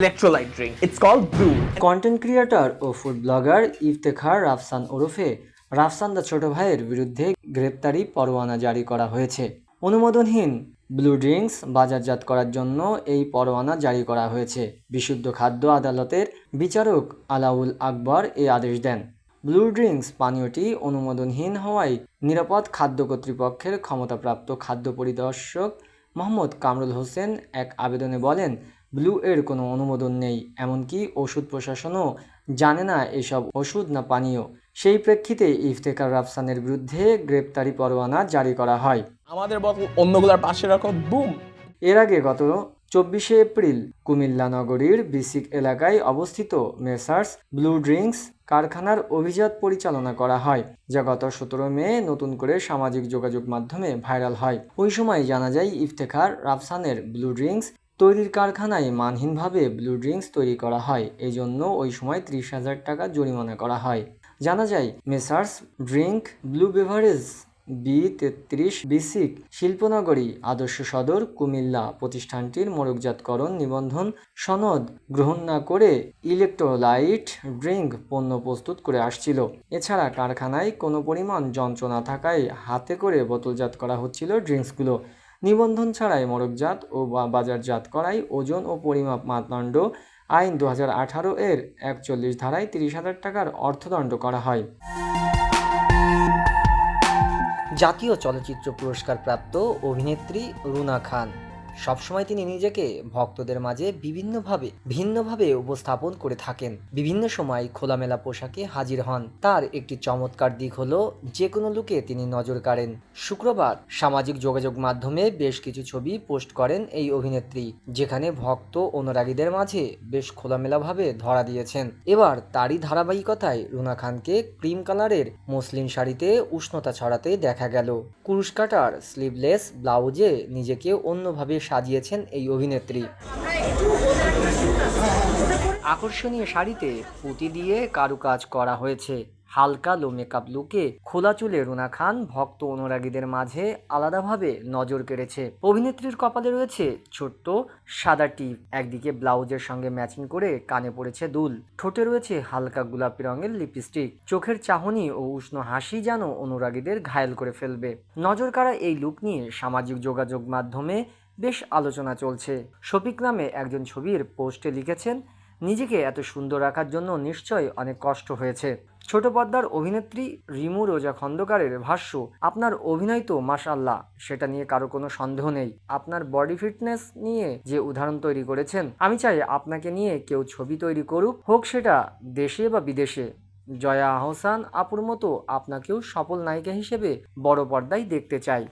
electrolyte drink. It's called Brew. Content creator O food blogger Iftekhar Rafsan ওরফে রাফসান দা ছোট ভাইয়ের বিরুদ্ধে গ্রেপ্তারি পরোয়ানা জারি করা হয়েছে অনুমোদনহীন ব্লু ড্রিঙ্কস বাজারজাত করার জন্য এই পরোয়ানা জারি করা হয়েছে বিশুদ্ধ খাদ্য আদালতের বিচারক আলাউল আকবর এই আদেশ দেন ব্লু ড্রিঙ্কস পানীয়টি অনুমোদনহীন হওয়ায় নিরাপদ খাদ্য কর্তৃপক্ষের ক্ষমতাপ্রাপ্ত খাদ্য পরিদর্শক মোহাম্মদ কামরুল হোসেন এক আবেদনে বলেন ব্লু এর কোনো অনুমোদন নেই এমনকি ওষুধ প্রশাসনও জানে না এসব ওষুধ না পানীয়। সেই প্রেক্ষিতে ইফতেখার রাফসানের বিরুদ্ধে গ্রেপ্তারি পরোয়ানা জারি করা হয়। আমাদের অন্যগুলোর পাশে রাখো বুম! এর আগে গত চব্বিশে এপ্রিল কুমিল্লা নগরীর বিসিক এলাকায় অবস্থিত মেসার্স ব্লু ড্রিঙ্কস কারখানার অভিজাত পরিচালনা করা হয় যা গত সতেরো মে নতুন করে সামাজিক যোগাযোগ মাধ্যমে ভাইরাল হয়। ওই সময় জানা যায় ইফতেখার রাফসানের ব্লু ড্রিঙ্কস তৈরির কারখানায় মানহীনভাবে ব্লু ড্রিঙ্কস তৈরি করা হয় এই জন্য ওই সময় ত্রিশ হাজার টাকা জরিমানা করা হয়। জানা যায়, Messrs drink blue beverage, B তেত্রিশ বিসিক, শিল্পনগরী, আদর্শ সদর, কুমিল্লা প্রতিষ্ঠানটির মোড়কজাতকরণ নিবন্ধন সনদ গ্রহণ না করে ইলেকট্রোলাইট ড্রিঙ্ক পণ্য প্রস্তুত করে আসছিল। এছাড়া কারখানায় কোনো পরিমাণ যন্ত্র না থাকায় হাতে করে বোতলজাত করা হচ্ছিল ড্রিঙ্কসগুলো নিবন্ধন ছাড়াই মরকজাত ও বাজারজাত করাই ওজন ও পরিমাপ মানদণ্ড আইন দু এর একচল্লিশ ধারায় তিরিশ হাজার টাকার অর্থদণ্ড করা হয়। জাতীয় চলচ্চিত্র পুরস্কার প্রাপ্ত অভিনেত্রী রুনা খান। সবসময় তিনি নিজেকে ভক্তদের মাঝে বিভিন্নভাবে, ভিন্নভাবে উপস্থাপন করে থাকেন। বিভিন্ন সময় খোলামেলা পোশাকে হাজির হন। তার একটি চমৎকার দিক হলো যে কোনো লুকে তিনি নজর কাড়েন। শুক্রবার সামাজিক যোগাযোগ মাধ্যমে বেশ কিছু ছবি পোস্ট করেন এই অভিনেত্রী, যেখানে ভক্ত অনুরাগীদের মাঝে বেশ খোলামেলাভাবে ধরা দিয়েছেন। এবার তারই ধারাবাহিকতায় রুনা খানকে ক্রিম কালারের মসলিন শাড়িতে উষ্ণতা ছড়াতে দেখা গেল। কুরুশ কাটার স্লিভলেস ব্লাউজে নিজেকে অন্যভাবে সাজিয়েছেন এই অভিনেত্রী। আকর্ষণীয় শাড়িতে পুঁতি দিয়ে কারুকাজ করা হয়েছে। হালকা লো মেকআপ লুকে খোলা চুলে রুনা খান ভক্ত অনুরাগীদের মাঝে আলাদাভাবে নজর কেড়েছে। অভিনেত্রীর কপালে রয়েছে ছোট্ট সাদা টিপ, একদিকে ব্লাউজের সঙ্গে ম্যাচিং করে কানে পড়েছে দুল। ঠোঁটে রয়েছে হালকা গোলাপি রঙের লিপস্টিক। চোখের চাহনি ও উষ্ণ হাসি যেন অনুরাগীদের ঘায়েল করে ফেলবে। নজর কাড়া এই লুক নিয়ে সামাজিক যোগাযোগ মাধ্যমে বেশ আলোচনা চলছে। শফিক নামে একজন ছবির পোস্টে লিখেছেন নিজেকে এত সুন্দর রাখার জন্য নিশ্চয় অনেক কষ্ট হয়েছে। ছোট পর্দার অভিনেত্রী রিমু রোজা খন্দকারের ভাষ্য, আপনার অভিনয় তো মাশাল্লাহ সেটা নিয়ে কারও কোনো সন্দেহ নেই। আপনার বডি ফিটনেস নিয়ে যে উদাহরণ তৈরি করেছেন, আমি চাই আপনাকে নিয়ে কেউ ছবি তৈরি করুক, হোক সেটা দেশে বা বিদেশে। জয়া আহসান আপুর মতো আপনাকেও সফল নায়িকা হিসেবে বড় পর্দায় দেখতে চাই।